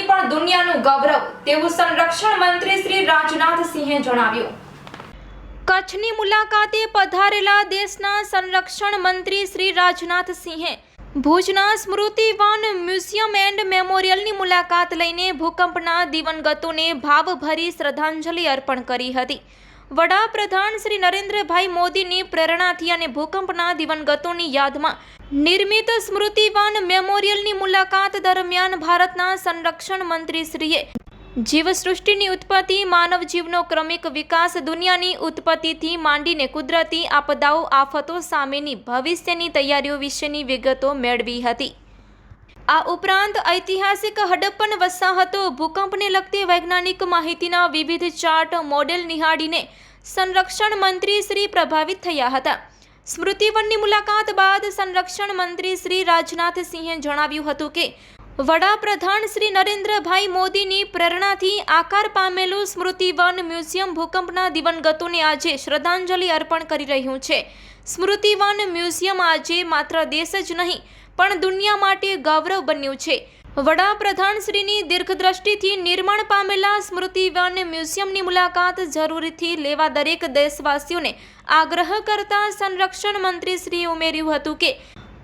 બતાવો તેવું સંરક્ષણ મંત્રી શ્રી રાજનાથ સિંહે જણાવ્યું. કચ્છની મુલાકાતે પધારેલા દેશના સંરક્ષણ મંત્રી શ્રી રાજનાથ સિંહે ભુજના સ્મૃતિવાન મ્યુઝિયમ એન્ડ મેમોરિયલની મુલાકાત લઈને ભૂકંપના દિવંગતોને ભાવભરી શ્રદ્ધાંજલિ અર્પણ કરી હતી. વડાપ્રધાન શ્રી નરેન્દ્રભાઈ મોદીની પ્રેરણાથી અને ભૂકંપના દિવંગતોની યાદમાં નિર્મિત સ્મૃતિવાન મેમોરિયલની મુલાકાત દરમિયાન ભારતના સંરક્ષણ મંત્રીશ્રીએ જીવસૃષ્ટિની ઉત્પત્તિ માનવ જીવનો ક્રમિક વિકાસ, દુનિયાની ઉત્પત્તિથી માંડીને કુદરતી આપદાઓ, આફતો સામેની ભવિષ્યની તૈયારીઓ વિશેની વિગતો મેળવી હતી. આ ઉપરાંત ઐતિહાસિક હડપ્પન વસાહતો, ભૂકંપને લગતી વૈજ્ઞાનિક માહિતીના વિવિધ ચાર્ટ મોડેલ નિહાળીને સંરક્ષણ મંત્રી શ્રી પ્રભાવિત થયા હતા. સ્મૃતિવનની મુલાકાત બાદ સંરક્ષણ મંત્રી શ્રી રાજનાથ સિંહે જણાવ્યું હતું કે વડાપ્રધાન શ્રી નરેન્દ્રભાઈ મોદીની પ્રેરણાથી આકાર પામેલું સ્મૃતિવન મ્યુઝિયમ ભૂકંપના દિવંગતોને આજે શ્રદ્ધાંજલિ અર્પણ કરી રહ્યું છે. સ્મૃતિવન મ્યુઝિયમ આજે માત્ર દેશ જ નહીં, પણ દુનિયા માટે ગૌરવ બન્યું છે. વડાપ્રધાન શ્રીની દીર્ઘદ્રષ્ટિથી નિર્માણ પામેલા સ્મૃતિવન મ્યુઝિયમની મુલાકાત જરૂરથી લેવા દરેક દેશવાસીઓને આગ્રહ કરતા સંરક્ષણ મંત્રી શ્રીએ ઉમેર્યું હતું કે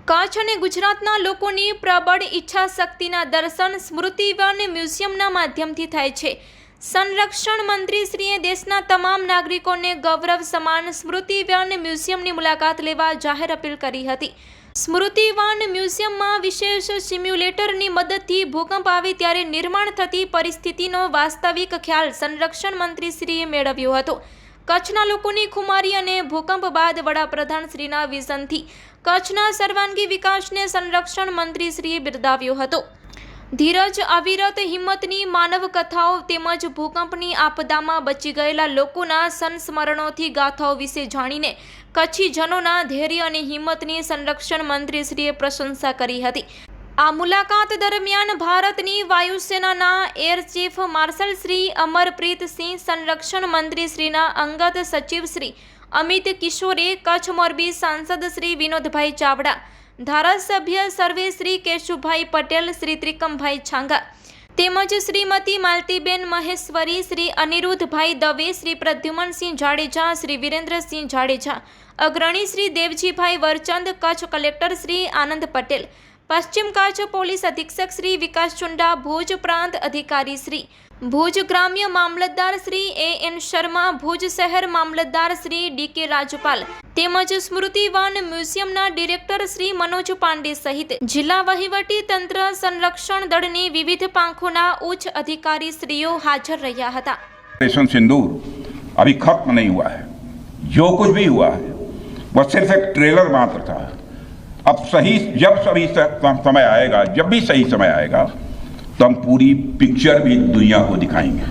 કચ્છ અને ગુજરાતના લોકોની પ્રબળ ઈચ્છા શક્તિના દર્શન સ્મૃતિવન મ્યુઝિયમના માધ્યમથી થાય છે. સંરક્ષણ મંત્રી શ્રીએ દેશના તમામ નાગરિકોને ગૌરવ સમાન સ્મૃતિવન મ્યુઝિયમની મુલાકાત લેવા જાહેર અપીલ કરી હતી. સ્મૃતિવન મ્યુઝિયમમાં વિશેષ સિમ્યુલેટરની મદદથી ભૂકંપ આવે ત્યારે નિર્માણ થતી પરિસ્થિતિનો વાસ્તવિક ખ્યાલ સંરક્ષણ મંત્રી શ્રીએ મેળવ્યો હતો. કચ્છના લોકોની ખુમારી અને ભૂકંપ બાદ વડાપ્રધાન શ્રીના વિઝનથી કચ્છના સર્વાંગી વિકાસને સંરક્ષણ મંત્રી શ્રીએ બિરદાવ્યો હતો. ધીરજ, અવિરત હિંમતની માનવ કથાઓ તેમજ ભૂકંપની આપદામાં બચી ગયેલા લોકોના સંસ્મરણોથી ગાથાઓ વિશે જાણીને કચ્છીજનોના ધૈર્ય અને હિંમતની સંરક્ષણ મંત્રીશ્રીએ પ્રશંસા કરી હતી. આ મુલાકાત દરમિયાન ભારતની વાયુસેનાના air chief marshal Shri Amarpreet Singh, સંરક્ષણ મંત્રી શ્રીના અંગત સચિવ શ્રી અમિત કિશોરે, કચ્છ મોરબી સાંસદ શ્રી વિનોદભાઈ ચાવડા, ધારાસભ્ય સર્વે શ્રી કેશુભાઈ પટેલ, શ્રી ત્રિકમભાઈ છાંગા તેમજ શ્રીમતી માલતીબેન મહેશ્વરી, શ્રી અનિરુદ્ધભાઈ દવે, શ્રી પ્રદ્યુમનસિંહ જાડેજા, શ્રી વિરેન્દ્રસિંહ જાડેજા, અગ્રણી શ્રી દેવજીભાઈ વરચંદ, કચ્છ કલેક્ટર શ્રી આનંદ પટેલ પશ્ચિમ કચ્છ પોલીસ અધિક્ષક શ્રી વિકાસ ચુંડા ભુજ પ્રાંત અધિકારી શ્રી ભુજ ગ્રામ્ય મામલતદાર શ્રી એ એન શર્મા ભુજ શહેર મામલતદાર શ્રી ડી કે રાજપાલ તેમજ સ્મૃતિવાન મ્યુઝિયમના ડિરેક્ટર શ્રી મનોજ પાંડે સહિત જિલ્લા વહીવટી તંત્ર સંરક્ષણ દળની વિવિધ પાંખોના ઉચ્ચ અધિકારી શ્રીઓ હાજર રહ્યા હતા ऑपरेशन सिंदूर अभी खत्म नहीं हुआ है जो कुछ भी हुआ है वह सिर्फ एक ट्रेलर मात्र था अब सही जब सही स- समय आएगा जब भी सही समय आएगा तो हम पूरी पिक्चर भी दुनिया को दिखाएंगे